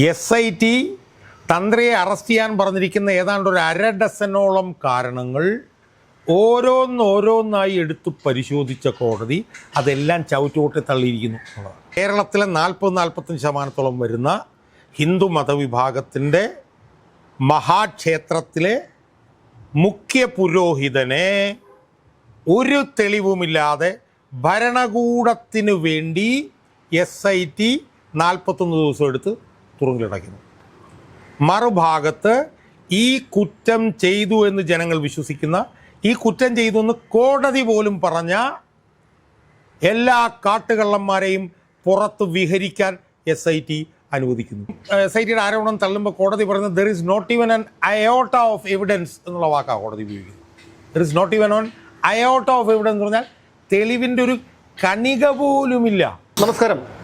S I T തന്ത്രിയെ arrest ചെയ്യാൻ പറഞ്ഞിരിക്കുന്ന ഏതാണ്ട് ഒരു അര ഡസനോളം കാരണങ്ങൾ ഓരോന്നോരോന്നായി എടുത്തു പരിശോധിച്ച കോടതി അതെല്ലാം ചവിറ്റുകൊട്ടി തള്ളിയിരിക്കുന്നു. കേരളത്തിലെ നാൽപ്പത് നാൽപ്പത്തഞ്ച് ശതമാനത്തോളം വരുന്ന ഹിന്ദു മതവിഭാഗത്തിന്റെ മഹാക്ഷേത്രത്തിലെ മുഖ്യ പുരോഹിതനെ ഒരു തെളിവുമില്ലാതെ ഭരണകൂടത്തിനു വേണ്ടി എസ് ഐ ടി നാൽപ്പത്തൊന്ന് ദിവസം എടുത്ത് തുറങ്കിലടയ്ക്കുന്നു. മറുഭാഗത്ത് ഈ കുറ്റം ചെയ്തു എന്ന് ജനങ്ങൾ വിശ്വസിക്കുന്ന ഈ കുറ്റം ചെയ്തു എന്ന് കോടതി പോലും പറഞ്ഞ എല്ലാ കാട്ടുകള്ളന്മാരെയും പുറത്ത് വിഹരിക്കാൻ എസ് ഐ ടി അനുവദിക്കുന്നു. എസ് ഐ ടിയുടെ ആരോപണം തള്ളുമ്പോൾ കോടതി പറയുന്നത് there is not even an iota of evidence എന്നുള്ള വാക്കാണ് കോടതി ഉപയോഗിക്കുന്നത്. There is not even an iota of evidence എന്ന് പറഞ്ഞാൽ തെളിവിന്റെ ഒരു കണിക പോലുമില്ല. നമസ്കാരം.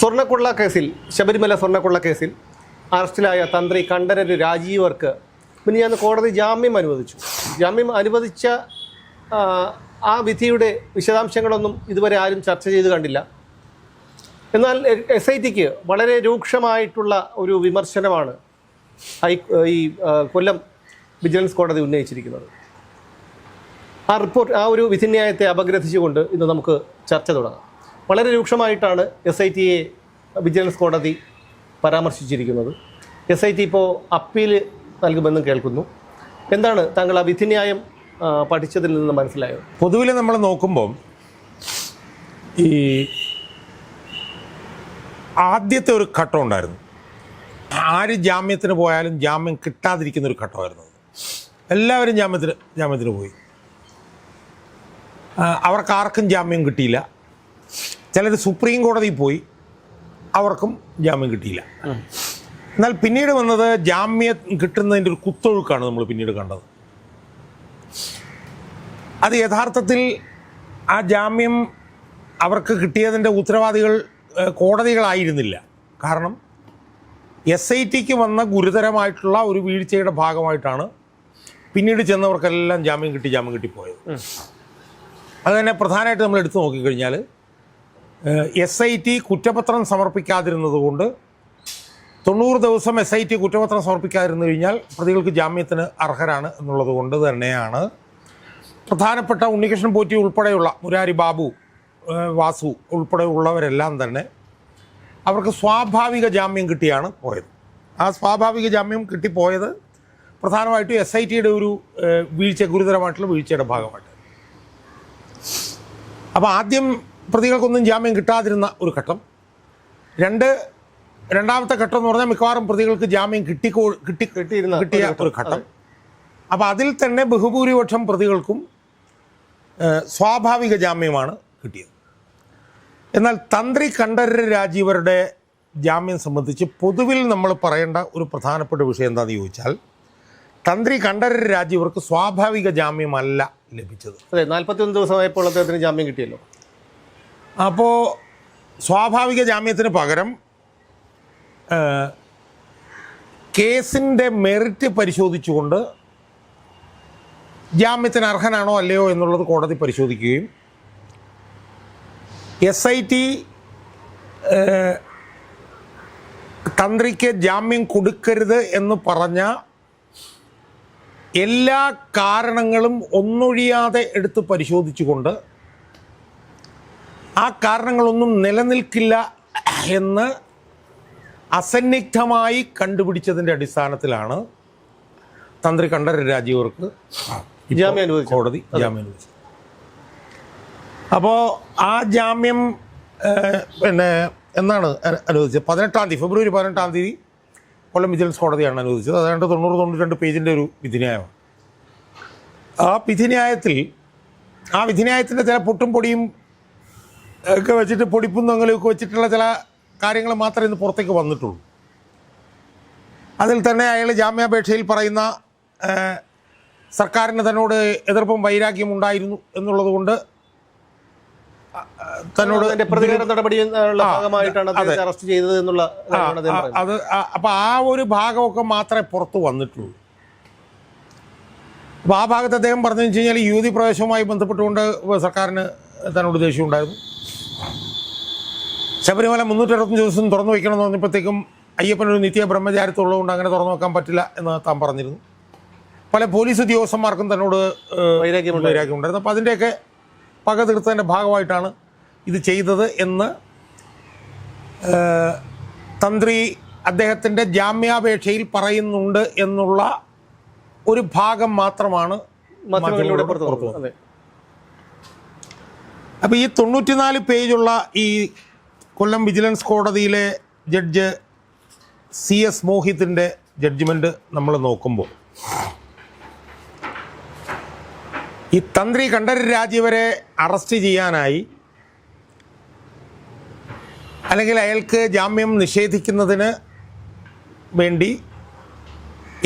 സ്വർണക്കൊള്ള കേസിൽ ശബരിമല സ്വർണക്കൊള്ള കേസിൽ അറസ്റ്റിലായ തന്ത്രി കണ്ഠരര് രാജീവർക്ക് പിന്നെ ഞാൻ കോടതി ജാമ്യം അനുവദിച്ചു. ജാമ്യം അനുവദിച്ച ആ, വിധിയുടെ വിശദാംശങ്ങളൊന്നും ഇതുവരെ ആരും ചർച്ച ചെയ്ത് കണ്ടില്ല. എന്നാൽ എസ് ഐ ടിക്ക് വളരെ രൂക്ഷമായിട്ടുള്ള ഒരു വിമർശനമാണ് ഹൈ ഈ കൊല്ലം വിജിലൻസ് കോടതി ഉന്നയിച്ചിരിക്കുന്നത്. ആ റിപ്പോർട്ട് ആ ഒരു വിധിന്യായത്തെ അപഗ്രഥിച്ചുകൊണ്ട് ഇന്ന് നമുക്ക് ചർച്ച തുടങ്ങാം. വളരെ രൂക്ഷമായിട്ടാണ് എസ് ഐ ടിയെ വിജിലൻസ് കോടതി പരാമർശിച്ചിരിക്കുന്നത്. എസ് ഐ ടി ഇപ്പോൾ അപ്പീൽ നൽകുമെന്നും കേൾക്കുന്നു. എന്താണ് താങ്കൾ ആ വിധിന്യായം പഠിച്ചതിൽ നിന്ന് മനസ്സിലായത്? പൊതുവിൽ നമ്മൾ നോക്കുമ്പോൾ ഈ ആദ്യത്തെ ഒരു ഘട്ടം ഉണ്ടായിരുന്നു. ആര് ജാമ്യത്തിന് പോയാലും ജാമ്യം കിട്ടാതിരിക്കുന്ന ഒരു ഘട്ടമായിരുന്നു എല്ലാവരും ജാമ്യത്തിന് ജാമ്യത്തിന് പോയി. അവർക്ക് ആർക്കും ജാമ്യം കിട്ടിയില്ല. ചിലർ സുപ്രീം കോടതിയിൽ പോയി അവർക്കും ജാമ്യം കിട്ടിയില്ല. എന്നാൽ പിന്നീട് വന്നത് ജാമ്യം കിട്ടുന്നതിന്റെ ഒരു കുത്തൊഴുക്കാണ് നമ്മൾ പിന്നീട് കണ്ടത്. അത് യഥാർത്ഥത്തിൽ ആ ജാമ്യം അവർക്ക് കിട്ടിയതിന്റെ ഉത്തരവാദികൾ കോടതികളായിരുന്നില്ല. കാരണം എസ് ഐ ടിക്ക് വന്ന ഗുരുതരമായിട്ടുള്ള ഒരു വീഴ്ചയുടെ ഭാഗമായിട്ടാണ് പിന്നീട് ചെന്നവർക്കെല്ലാം ജാമ്യം കിട്ടി ജാമ്യം കിട്ടിപ്പോയത്. അത് തന്നെ പ്രധാനമായിട്ട് നമ്മൾ എടുത്തു നോക്കിക്കഴിഞ്ഞാൽ എസ് ഐ ടി കുറ്റപത്രം സമർപ്പിക്കാതിരുന്നത് കൊണ്ട് തൊണ്ണൂറ് ദിവസം എസ് ഐ ടി കുറ്റപത്രം സമർപ്പിക്കാതിരുന്നു കഴിഞ്ഞാൽ പ്രതികൾക്ക് ജാമ്യത്തിന് അർഹരാണ് എന്നുള്ളത് കൊണ്ട് തന്നെയാണ്. പ്രധാനപ്പെട്ട ഉണ്ണികൃഷ്ണൻ പോറ്റി ഉൾപ്പെടെയുള്ള മുരാരി ബാബു വാസു വാസു ഉൾപ്പെടെയുള്ളവരെല്ലാം തന്നെ അവർക്ക് സ്വാഭാവിക ജാമ്യം കിട്ടിയാണ് പോയത്. ആ സ്വാഭാവിക ജാമ്യം കിട്ടിപ്പോയത് പ്രധാനമായിട്ടും എസ് ഐ ടിയുടെ ഒരു വീഴ്ച ഗുരുതരമായിട്ടുള്ള വീഴ്ചയുടെ ഭാഗമായിട്ട് അപ്പോൾ ആദ്യം പ്രതികൾക്കൊന്നും ജാമ്യം കിട്ടാതിരുന്ന ഒരു ഘട്ടം. രണ്ട് രണ്ടാമത്തെ ഘട്ടം എന്ന് പറഞ്ഞാൽ മിക്കവാറും പ്രതികൾക്ക് ജാമ്യം കിട്ടിക്കോ കിട്ടി കിട്ടിയിരുന്ന കിട്ടിയ ഒരു ഘട്ടം. അപ്പോൾ അതിൽ തന്നെ ബഹുഭൂരിപക്ഷം പ്രതികൾക്കും സ്വാഭാവിക ജാമ്യമാണ് കിട്ടിയത്. എന്നാൽ തന്ത്രി കണ്ഠരര് രാജീവരുടെ ജാമ്യം സംബന്ധിച്ച് പൊതുവിൽ നമ്മൾ പറയേണ്ട ഒരു പ്രധാനപ്പെട്ട വിഷയം എന്താണെന്ന് ചോദിച്ചാൽ തന്ത്രി കണ്ഠരര് രാജീവർക്ക് സ്വാഭാവിക ജാമ്യമല്ല ലഭിച്ചത്. അതെ നാൽപ്പത്തിയൊന്ന് ദിവസമായപ്പോൾ അദ്ദേഹത്തിന് ജാമ്യം കിട്ടിയല്ലോ. അപ്പോൾ സ്വാഭാവിക ജാമ്യത്തിന് പകരം കേസിന്റെ മെറിറ്റ് പരിശോധിച്ചുകൊണ്ട് ജാമ്യത്തിന് അർഹനാണോ അല്ലയോ എന്നുള്ളത് കോടതി പരിശോധിക്കുകയും എസ് ഐ ടി തന്ത്രിക്ക് ജാമ്യം കൊടുക്കരുത് എന്ന് പറഞ്ഞ എല്ലാ കാരണങ്ങളും ഒന്നൊഴിയാതെ എടുത്ത് പരിശോധിച്ചുകൊണ്ട് ആ കാരണങ്ങളൊന്നും നിലനിൽക്കില്ല എന്ന് അസന്നിഗ്ധമായി കണ്ടുപിടിച്ചതിന്റെ അടിസ്ഥാനത്തിലാണ് തന്ത്രി കണ്ഠര രാജീവർക്ക് ജാമ്യം അനുവദിച്ചു കോടതി ജാമ്യം അനുവദിച്ചു അപ്പോൾ ആ ജാമ്യം പിന്നെ എന്നാണ് അനുവദിച്ചത്? പതിനെട്ടാം തീയതി ഫെബ്രുവരി പതിനെട്ടാം തീയതി കൊല്ലം വിജിലൻസ് കോടതിയാണ് അനുവദിച്ചത്. അതായത് തൊണ്ണൂറ് തൊണ്ണൂറ്റി രണ്ട് പേജിന്റെ ഒരു വിധിന്യായമാണ്. ആ വിധിന്യായത്തിൽ ആ വിധിന്യായത്തിന്റെ ചില പൊട്ടും പൊടിയും ഒക്കെ വെച്ചിട്ട് പൊടിപ്പും തൊങ്ങലൊക്കെ വെച്ചിട്ടുള്ള ചില കാര്യങ്ങൾ മാത്രമേ ഇന്ന് പുറത്തേക്ക് വന്നിട്ടുള്ളൂ. അതിൽ തന്നെ അയാൾ ജാമ്യാപേക്ഷയിൽ പറയുന്ന സർക്കാരിന് തന്നോട് എതിർപ്പും വൈരാഗ്യം ഉണ്ടായിരുന്നു എന്നുള്ളതുകൊണ്ട് തന്നോട് പ്രതികരണ നടപടി നടപടിയുള്ള ഭാഗമായിട്ടാണ് അറസ്റ്റ് ചെയ്തത് എന്നുള്ള അത് അപ്പൊ ആ ഒരു ഭാഗമൊക്കെ മാത്രമേ പുറത്തു വന്നിട്ടുള്ളൂ. അപ്പോൾ ആ ഭാഗത്ത് അദ്ദേഹം പറഞ്ഞു വെച്ച് കഴിഞ്ഞാൽ യുവതി പ്രവേശവുമായി ബന്ധപ്പെട്ടുകൊണ്ട് സർക്കാരിന് തന്നോട് ദേഷ്യം ഉണ്ടായിരുന്നു. ശബരിമല മുന്നൂറ്റി അറുപത്തഞ്ച് ദിവസം തുറന്നു വയ്ക്കണം എന്ന് പറഞ്ഞപ്പോഴത്തേക്കും അയ്യപ്പനൊരു നിത്യ ബ്രഹ്മചാരത്തുള്ളതുകൊണ്ട് അങ്ങനെ തുറന്നു വെക്കാൻ പറ്റില്ല എന്ന് താൻ പറഞ്ഞിരുന്നു. പല പോലീസ് ഉദ്യോഗസ്ഥന്മാർക്കും തന്നോട് വൈരാഗ്യമുണ്ട് വൈരാഗ്യമുണ്ടായിരുന്നു. അപ്പോൾ അതിന്റെയൊക്കെ പക തീർത്തതിന്റെ ഭാഗമായിട്ടാണ് ഇത് ചെയ്തത് എന്ന് തന്ത്രി അദ്ദേഹത്തിന്റെ ജാമ്യാപേക്ഷയിൽ പറയുന്നുണ്ട് എന്നുള്ള ഒരു ഭാഗം മാത്രമാണ് പുറത്തു അപ്പോൾ ഈ തൊണ്ണൂറ്റിനാല് പേജുള്ള ഈ കൊല്ലം വിജിലൻസ് കോടതിയിലെ ജഡ്ജ് സി എസ് മോഹിത്തിന്റെ ജഡ്ജ്മെന്റ് നമ്മൾ നോക്കുമ്പോൾ. ഈ തന്ത്രി കണ്ഠര് രാജീവരെ അറസ്റ്റ് ചെയ്യാനായി അല്ലെങ്കിൽ അയാൾക്ക് ജാമ്യം നിഷേധിക്കുന്നതിന് വേണ്ടി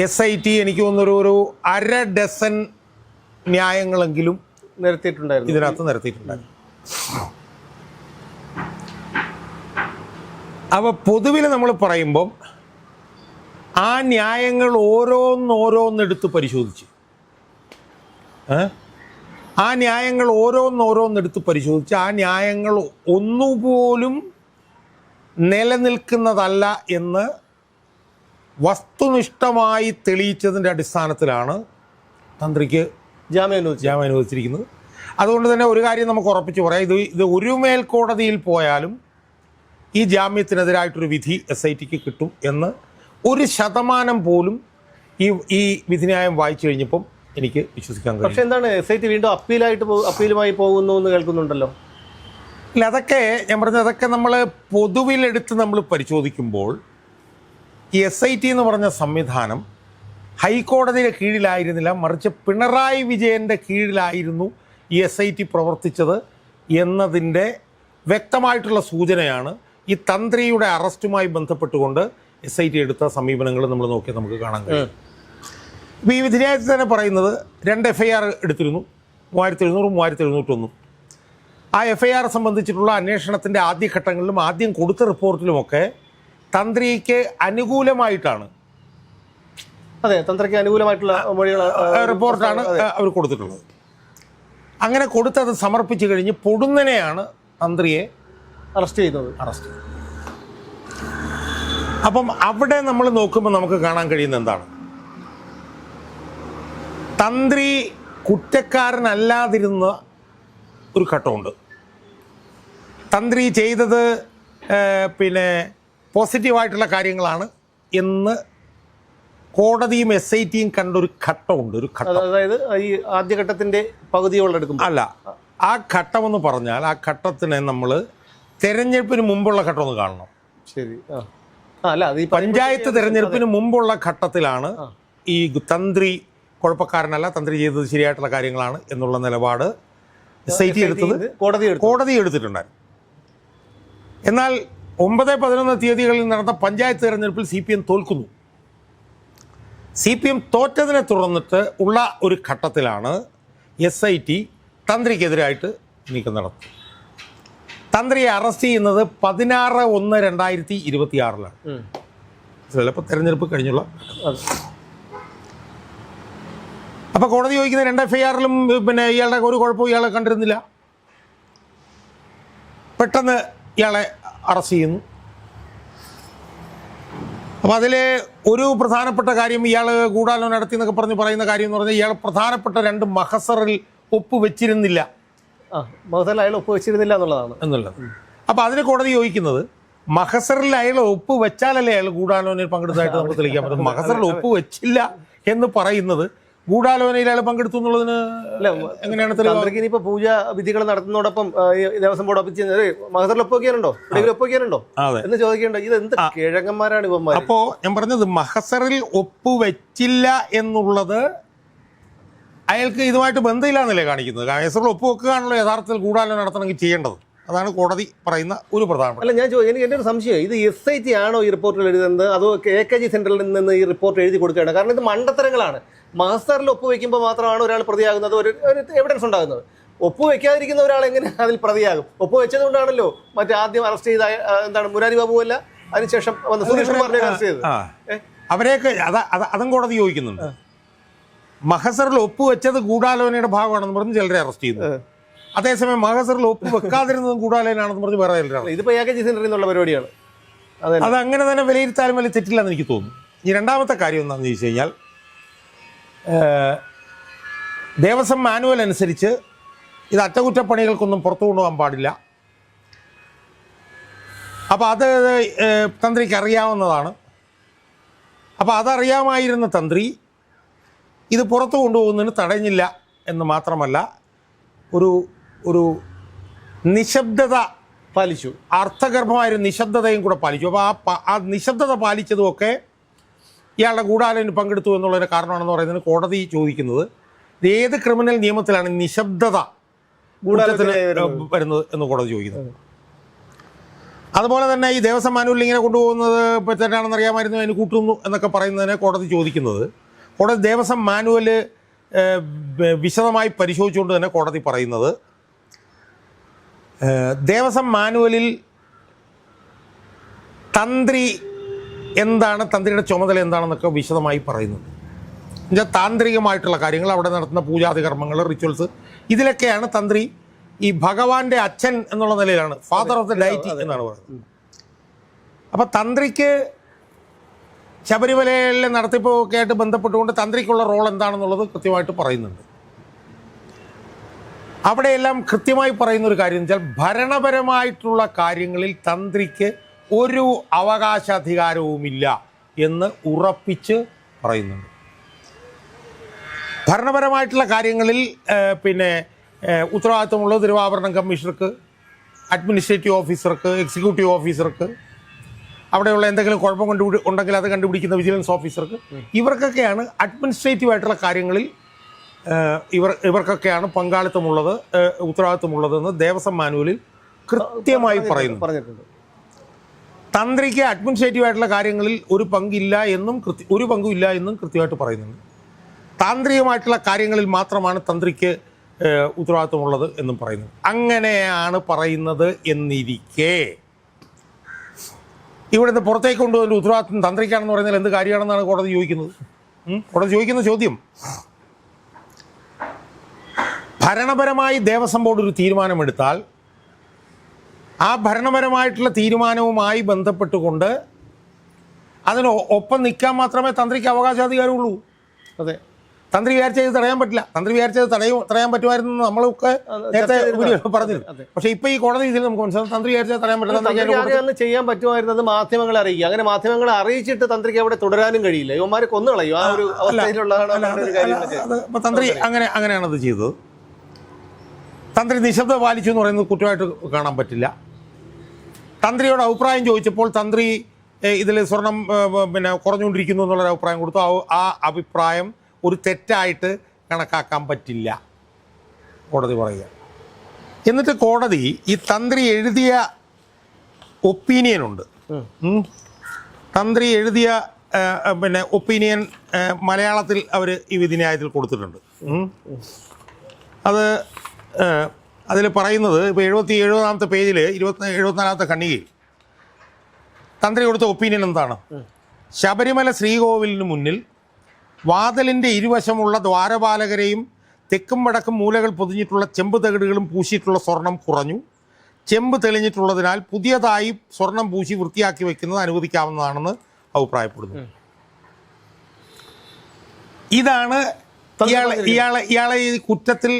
എസ് ഐ ടി എനിക്ക് തോന്നുന്നൊരു ഒരു അര ഡസൻ ന്യായങ്ങളെങ്കിലും നിരത്തിയിട്ടുണ്ടായിരുന്നു. ഇതിനകത്ത് നിരത്തിയിട്ടുണ്ടായിരുന്നു. അപ്പോൾ പൊതുവിൽ നമ്മൾ പറയുമ്പം ആ ന്യായങ്ങൾ ഓരോന്നോരോന്നെടുത്ത് പരിശോധിച്ച്. ആ ന്യായങ്ങൾ ഓരോന്നോരോന്നെടുത്ത് പരിശോധിച്ച് ആ ന്യായങ്ങൾ ഒന്നുപോലും നിലനിൽക്കുന്നതല്ല എന്ന് വസ്തുനിഷ്ഠമായി തെളിയിച്ചതിന്റെ അടിസ്ഥാനത്തിലാണ് തന്ത്രിക്ക് ജാമ്യം അനുവദിച്ചു ജാമ്യം അനുവദിച്ചിരിക്കുന്നത്. അതുകൊണ്ട് തന്നെ ഒരു കാര്യം നമുക്ക് ഉറപ്പിച്ച് പറയാം. ഇത് ഇത് ഒരു മേൽക്കോടതിയിൽ പോയാലും ഈ ജാമ്യത്തിനെതിരായിട്ടൊരു വിധി എസ് ഐ ടിക്ക് കിട്ടും എന്ന് ഒരു ശതമാനം പോലും ഈ ഈ വിധിന്യായം വായിച്ചു കഴിഞ്ഞപ്പം എനിക്ക് വിശ്വസിക്കാൻ കഴിയും. പക്ഷേ എന്താണ് എസ് ഐ ടി വീണ്ടും അപ്പീലായിട്ട് അപ്പീലുമായി പോകുന്നു എന്ന് കേൾക്കുന്നുണ്ടല്ലോ? അല്ല അതൊക്കെ ഞാൻ പറഞ്ഞത് അതൊക്കെ നമ്മൾ പൊതുവിലെടുത്ത് നമ്മൾ പരിശോധിക്കുമ്പോൾ ഈ എസ് ഐ ടി എന്ന് പറഞ്ഞ സംവിധാനം ഹൈക്കോടതിയുടെ കീഴിലായിരുന്നില്ല മറിച്ച് പിണറായി വിജയന്റെ കീഴിലായിരുന്നു ഈ എസ് ഐ ടി പ്രവർത്തിച്ചത് എന്നതിന്റെ വ്യക്തമായിട്ടുള്ള സൂചനയാണ് ഈ തന്ത്രിയുടെ അറസ്റ്റുമായി ബന്ധപ്പെട്ടുകൊണ്ട് എസ് ഐ ടി എടുത്ത സമീപനങ്ങൾ നമ്മൾ നോക്കിയാൽ നമുക്ക് കാണാൻ കഴിയും. ഇപ്പോൾ ഈ വിധിന്യായത്തിൽ തന്നെ പറയുന്നത് രണ്ട് എഫ് ഐ ആർ എടുത്തിരുന്നു. മൂവായിരത്തി എഴുന്നൂറും മൂവായിരത്തി എഴുന്നൂറ്റൊന്നും ആ എഫ് ഐ ആർ സംബന്ധിച്ചിട്ടുള്ള അന്വേഷണത്തിന്റെ ആദ്യഘട്ടങ്ങളിലും ആദ്യം കൊടുത്ത റിപ്പോർട്ടിലുമൊക്കെ തന്ത്രിക്ക് അനുകൂലമായിട്ടാണ് അതെ തന്ത്രിക്ക് അനുകൂലമായിട്ടുള്ള മൊഴികൾ റിപ്പോർട്ടാണ് അവർ കൊടുത്തിട്ടുള്ളത്. അങ്ങനെ കൊടുത്തത് സമർപ്പിച്ചു കഴിഞ്ഞ് പൊടുന്നനെയാണ് തന്ത്രിയെ അറസ്റ്റ് ചെയ്തത്. അറസ്റ്റ്. അപ്പം അവിടെ നമ്മൾ നോക്കുമ്പോൾ നമുക്ക് കാണാൻ കഴിയുന്ന എന്താണ്? തന്ത്രി കുറ്റക്കാരനല്ലാതിരുന്ന ഒരു ഘട്ടമുണ്ട്. തന്ത്രി ചെയ്തത് പിന്നെ പോസിറ്റീവായിട്ടുള്ള കാര്യങ്ങളാണ് എന്ന് കോടതിയും എസ് ഐ ടിയും കണ്ടൊരു ഘട്ടമുണ്ട് ഒരു ഘട്ടം. അതായത് ഈ ആദ്യഘട്ടത്തിന്റെ പകുതിയോളം എടുക്കും അല്ല ആ ഘട്ടമെന്ന് പറഞ്ഞാൽ ആ ഘട്ടത്തിനെ നമ്മൾ തെരഞ്ഞെടുപ്പിന് മുമ്പുള്ള ഘട്ടം ഒന്ന് കാണണം. ശരി. അല്ല അത് ഈ പഞ്ചായത്ത് തെരഞ്ഞെടുപ്പിന് മുമ്പുള്ള ഘട്ടത്തിലാണ് ഈ തന്ത്രി കുഴപ്പക്കാരനല്ല തന്ത്രി ചെയ്തത് ശരിയായിട്ടുള്ള കാര്യങ്ങളാണ് എന്നുള്ള നിലപാട് സൈറ്റി എടുത്തത്. കോടതി കോടതി എടുത്തിട്ടുണ്ട്. എന്നാൽ ഒമ്പത് പതിനൊന്ന് തീയതികളിൽ നടന്ന പഞ്ചായത്ത് തെരഞ്ഞെടുപ്പിൽ സി പി എം തോൽക്കുന്നു. സി പി എം തോറ്റതിനെ തുടർന്നിട്ട് ഉള്ള ഒരു ഘട്ടത്തിലാണ് എസ് ഐ ടി തന്ത്രിക്കെതിരായിട്ട് നീക്കം നടത്തുന്നത്. തന്ത്രിയെ അറസ്റ്റ് ചെയ്യുന്നത് പതിനാറ് ഒന്ന് രണ്ടായിരത്തി ഇരുപത്തി ആറിലാണ്. ചിലപ്പോൾ തെരഞ്ഞെടുപ്പ് കഴിഞ്ഞുള്ള അപ്പൊ അപ്പോൾ കോടതി ചോദിക്കുന്ന രണ്ട് എഫ് ഐ ആറിലും പിന്നെ ഇയാളുടെ ഒരു കുഴപ്പവും ഇയാളെ കണ്ടിരുന്നില്ല. പെട്ടെന്ന് ഇയാളെ അറസ്റ്റ് ചെയ്യുന്നു. അപ്പോൾ അതിൽ ഒരു പ്രധാനപ്പെട്ട കാര്യം ഇയാൾ ഗൂഢാലോചന നടത്തി എന്നൊക്കെ പറഞ്ഞ് പറയുന്ന കാര്യം എന്ന് പറഞ്ഞാൽ ഇയാൾ പ്രധാനപ്പെട്ട രണ്ട് മഹസറിൽ ഒപ്പ് വെച്ചിരുന്നില്ല അയാൾ ഒപ്പ് വെച്ചിരുന്നില്ല എന്നുള്ളതാണ്. എന്നുള്ളത്. അപ്പോൾ അതിന് കോടതി ചോദിക്കുന്നത് മഹസറിൽ അയാൾ ഒപ്പ് വെച്ചാലല്ലേ അയാൾ ഗൂഢാലോചനയിൽ പങ്കെടുത്തതായിട്ട് നമുക്ക് തെളിയിക്കാൻ പറ്റും. മഹസറിൽ ഒപ്പ് വെച്ചില്ല എന്ന് പറയുന്നത് ഗൂഢാലോചനയിൽ അയാൾ പങ്കെടുത്തു എന്നുള്ളതിന് എങ്ങനെയാണ് ഇനിയിപ്പോ പൂജ വിധികൾ നടത്തുന്നതോടൊപ്പം ദേവസ്വം ബോർഡ് ഒപ്പിച്ച് മഹസറിൽ ഒപ്പുവെക്കാനുണ്ടോ ഒപ്പുവെക്കാനുണ്ടോ വയ്ക്കാനുണ്ടോ എന്ന് ചോദിക്കേണ്ട ഇത് എന്ത് കിഴങ്ങന്മാരാണ് ഇവന്മാർ അപ്പോ ഞാൻ പറഞ്ഞത് മഹസറിൽ ഒപ്പ് വെച്ചില്ല എന്നുള്ളത് അയാൾക്ക് ഇതുമായിട്ട് ബന്ധമില്ല എന്നല്ലേ കാണിക്കുന്നത് ഒപ്പ് വെക്കുകയാണല്ലോ യഥാർത്ഥത്തിൽ ഗൂഢാലോചന നടത്തണമെങ്കിൽ ചെയ്യേണ്ടത്. അതാണ് കോടതി പറയുന്ന ഒരു പ്രധാന അല്ല ഞാൻ ചോദിച്ചു എനിക്ക് എന്റെ ഒരു സംശയം. ഇത് എസ് ഐ ടി ആണോ ഈ റിപ്പോർട്ടിൽ എഴുതുന്നത്? അതോ എ കെ ജി സെന്ററിൽ നിന്ന് ഈ റിപ്പോർട്ട് എഴുതി കൊടുക്കുകയാണ്? കാരണം ഇത് മണ്ടത്തരങ്ങളാണ്. മാസ്റ്ററിൽ ഒപ്പുവെക്കുമ്പോൾ മാത്രമാണ് ഒരാൾ പ്രതിയാകുന്നത്. ഒരു ഒരു എവിഡൻസ് ഉണ്ടാകുന്നത്. ഒപ്പുവെക്കാതിരിക്കുന്ന ഒരാൾ എങ്ങനെ അതിൽ പ്രതിയാകും? ഒപ്പുവെച്ചത് കൊണ്ടാണല്ലോ മറ്റേ ആദ്യം അറസ്റ്റ് ചെയ്ത എന്താണ് മുരാരി ബാബു അല്ല? അതിനുശേഷം വന്ന സുരേഷ് കുമാറിനെ അറസ്റ്റ് ചെയ്തത്. അവരെയൊക്കെ അതും കോടതി ചോദിക്കുന്നുണ്ട്. മഹസറിൽ ഒപ്പ് വെച്ചത് ഗൂഢാലോചനയുടെ ഭാഗമാണെന്ന് പറഞ്ഞ് ചിലരെ അറസ്റ്റ് ചെയ്തു അതേസമയം മഹസറിൽ ഒപ്പ് വെക്കാതിരുന്നതും ഗൂഢാലോചനാണെന്ന് പറഞ്ഞ് വേറെ ചിലരെ arrest ഇതിപ്പോ എ കെ ജി സെന്ററിൽ നിന്നുള്ള പരിപാടിയാണ്. അത് അങ്ങനെ തന്നെ വിലയിരുത്താനും വലിയ തെറ്റില്ലെന്ന് എനിക്ക് തോന്നുന്നു. ഈ രണ്ടാമത്തെ കാര്യം എന്താണെന്ന് ചോദിച്ചു കഴിഞ്ഞാൽ ദേവസ്വം മാനുവൽ അനുസരിച്ച് ഇത് അറ്റകുറ്റപ്പണികൾക്കൊന്നും പുറത്തു കൊണ്ടുപോകാൻ പാടില്ല. അപ്പോൾ അത് തന്ത്രിക്ക് അറിയാവുന്നതാണ്. അപ്പോൾ അതറിയാമായിരുന്ന തന്ത്രി ഇത് പുറത്തു കൊണ്ടുപോകുന്നതിന് തടഞ്ഞില്ല എന്ന് മാത്രമല്ല ഒരു ഒരു നിശബ്ദത പാലിച്ചു. അർത്ഥഗർഭമായൊരു നിശബ്ദതയും കൂടെ പാലിച്ചു. അപ്പോൾ ആ ആ നിശബ്ദത പാലിച്ചതുമൊക്കെ ഇയാളുടെ ഗൂഢാലോചന പങ്കെടുത്തു എന്നുള്ളതിന് കാരണമാണെന്ന് പറയുന്നതിന് കോടതി ചോദിക്കുന്നത് ഇത് ഏത് ക്രിമിനൽ നിയമത്തിലാണ് നിശബ്ദത ഗൂഢാലോചനയായി വരുന്നത്. എന്ന് കോടതി ചോദിക്കുന്നത് അതുപോലെ തന്നെ ഈ ദേവസ്വം മാനുവൽ ഇങ്ങനെ കൊണ്ടുപോകുന്നത് തെറ്റാണെന്ന് അറിയാമായിരുന്നു അതിന് കൂട്ടുന്നു എന്നൊക്കെ പറയുന്നതിനെ കോടതി ചോദിക്കുന്നത്. കോടതി ദേവസ്വം മാനുവൽ വിശദമായി പരിശോധിച്ചുകൊണ്ട് തന്നെ കോടതി പറയുന്നത്. ദേവസ്വം മാനുവലിൽ തന്ത്രി എന്താണ് തന്ത്രിയുടെ ചുമതല എന്താണെന്നൊക്കെ വിശദമായി പറയുന്നത് എന്നുവെച്ചാൽ താന്ത്രികമായിട്ടുള്ള കാര്യങ്ങൾ അവിടെ നടത്തുന്ന പൂജാതി കർമ്മങ്ങൾ റിച്വൽസ് ഇതിലൊക്കെയാണ് തന്ത്രി ഈ ഭഗവാന്റെ അച്ഛൻ എന്നുള്ള നിലയിലാണ് ഫാദർ ഓഫ് ദ ഡൈറ്റി എന്നാണ് പറയുന്നത്. അപ്പോൾ തന്ത്രിക്ക് ശബരിമലയിലെ നടത്തിപ്പൊക്കെ ആയിട്ട് ബന്ധപ്പെട്ടുകൊണ്ട് തന്ത്രിക്കുള്ള റോൾ എന്താണെന്നുള്ളത് കൃത്യമായിട്ട് പറയുന്നുണ്ട്. അവിടെയെല്ലാം കൃത്യമായി പറയുന്ന ഒരു കാര്യം വെച്ചാൽ ഭരണപരമായിട്ടുള്ള കാര്യങ്ങളിൽ തന്ത്രിക്ക് ഒരു അവകാശാധികാരവുമില്ല എന്ന് ഉറപ്പിച്ച് പറയുന്നുണ്ട്. ഭരണപരമായിട്ടുള്ള കാര്യങ്ങളിൽ പിന്നെ ഉത്തരവാദിത്വമുള്ള തിരുവാഭരണം കമ്മീഷണർക്ക് അഡ്മിനിസ്ട്രേറ്റീവ് ഓഫീസർക്ക് എക്സിക്യൂട്ടീവ് ഓഫീസർക്ക് അവിടെയുള്ള എന്തെങ്കിലും കുഴപ്പം കണ്ടുപിടി ഉണ്ടെങ്കിൽ അത് കണ്ടുപിടിക്കുന്ന വിജിലൻസ് ഓഫീസർക്ക് ഇവർക്കൊക്കെയാണ് അഡ്മിനിസ്ട്രേറ്റീവ് ആയിട്ടുള്ള കാര്യങ്ങളിൽ ഇവർ ഇവർക്കൊക്കെയാണ് പങ്കാളിത്തമുള്ളത് ഉത്തരവാദിത്തമുള്ളതെന്ന് ദേവസ്വം മാനുവലിൽ കൃത്യമായി പറയുന്നു. പറഞ്ഞിട്ടുണ്ട്. തന്ത്രിക്ക് അഡ്മിനിസ്ട്രേറ്റീവ് ആയിട്ടുള്ള കാര്യങ്ങളിൽ ഒരു പങ്കില്ല എന്നും കൃത്യ ഒരു പങ്കും ഇല്ല എന്നും കൃത്യമായിട്ട് പറയുന്നുണ്ട്. താന്ത്രികമായിട്ടുള്ള കാര്യങ്ങളിൽ മാത്രമാണ് തന്ത്രിക്ക് ഉത്തരവാദിത്വമുള്ളത് എന്നും പറയുന്നത്. അങ്ങനെയാണ് പറയുന്നത് എന്നിരിക്കെ. ഇവിടുന്ന് പുറത്തേക്ക് കൊണ്ടുവന്ന ഉത്തരവാദിത്വം തന്ത്രിക്കാണെന്ന് പറയുന്നതിൽ എന്ത് കാര്യമാണെന്നാണ് കോടതി ചോദിക്കുന്നത്? കോടതി ചോദിക്കുന്ന ചോദ്യം. ഭരണപരമായി ദേവസ്വം ബോർഡ് ഒരു തീരുമാനമെടുത്താൽ ആ ഭരണപരമായിട്ടുള്ള തീരുമാനവുമായി ബന്ധപ്പെട്ടുകൊണ്ട് അതിന് ഒപ്പം നിൽക്കാൻ മാത്രമേ തന്ത്രിക്ക് അവകാശാധികാരമുള്ളൂ. അതെ. തന്ത്രി വിചാരിച്ച ഇത് തടയാൻ പറ്റില്ല. തന്ത്രി വിചാരിച്ചത് തടയും തടയാൻ പറ്റുമായിരുന്നു നമ്മളൊക്കെ നേരത്തെ പറഞ്ഞിരുന്നു. പക്ഷെ ഇപ്പോൾ ഈ കോടതി ഇതിൽ നമുക്ക് മനസ്സിലാവും. തന്ത്രി വിചാരിച്ചത് തടയാൻ പറ്റില്ല ചെയ്യാൻ പറ്റുമായിരുന്നത് മാധ്യമങ്ങളെ അറിയിക്കുക. അങ്ങനെ മാധ്യമങ്ങളെ അറിയിച്ചിട്ട് തന്ത്രിക്ക് അവിടെ തുടരാനും കഴിയില്ല. ഇവന്മാരെ കൊന്നു കളയും ആ ഒരു അവസ്ഥയിലുള്ളതാണ് ഇപ്പൊ തന്ത്രി അങ്ങനെ അങ്ങനെയാണ് അത് ചെയ്തത്. തന്ത്രി നിശബ്ദം പാലിച്ചു എന്ന് പറയുന്നത് കുറ്റമായിട്ട് കാണാൻ പറ്റില്ല. തന്ത്രിയോട് അഭിപ്രായം ചോദിച്ചപ്പോൾ തന്ത്രി ഇതിൽ സ്വർണം പിന്നെ കുറഞ്ഞുകൊണ്ടിരിക്കുന്നു എന്നുള്ളൊരു അഭിപ്രായം കൊടുത്തു. ആ അഭിപ്രായം ഒരു തെറ്റായിട്ട് കണക്കാക്കാൻ പറ്റില്ല. കോടതി പറയുക. എന്നിട്ട് കോടതി ഈ തന്ത്രി എഴുതിയ ഒപ്പീനിയനുണ്ട് ഉം. ഉം. തന്ത്രി എഴുതിയ പിന്നെ ഒപ്പീനിയൻ മലയാളത്തിൽ അവർ ഈ വിധിന്യായത്തിൽ കൊടുത്തിട്ടുണ്ട്. അത് അതിൽ പറയുന്നത് ഇപ്പോൾ എഴുപത്തി എഴുപതാമത്തെ പേജിൽ ഇരുപത്തി എഴുപത്തിനാലാമത്തെ കണ്ണികയിൽ തന്ത്രി കൊടുത്ത ഒപ്പീനിയൻ എന്താണ്? ശബരിമല ശ്രീകോവിലിന് മുന്നിൽ വാതിലിന്റെ ഇരുവശമുള്ള ദ്വാരപാലകരെയും തെക്കും വടക്കും മൂലകൾ പൊതിഞ്ഞിട്ടുള്ള ചെമ്പ് തകിടുകളും പൂശിയിട്ടുള്ള സ്വർണം കുറഞ്ഞു. ചെമ്പ് തെളിഞ്ഞിട്ടുള്ളതിനാൽ പുതിയതായി സ്വർണം പൂശി വൃത്തിയാക്കി വയ്ക്കുന്നത് അനുവദിക്കാവുന്നതാണെന്ന് അഭിപ്രായപ്പെടുന്നു. ഇതാണ് ഇയാളെ ഇയാളെ ഇയാളെ ഈ കുറ്റത്തിൽ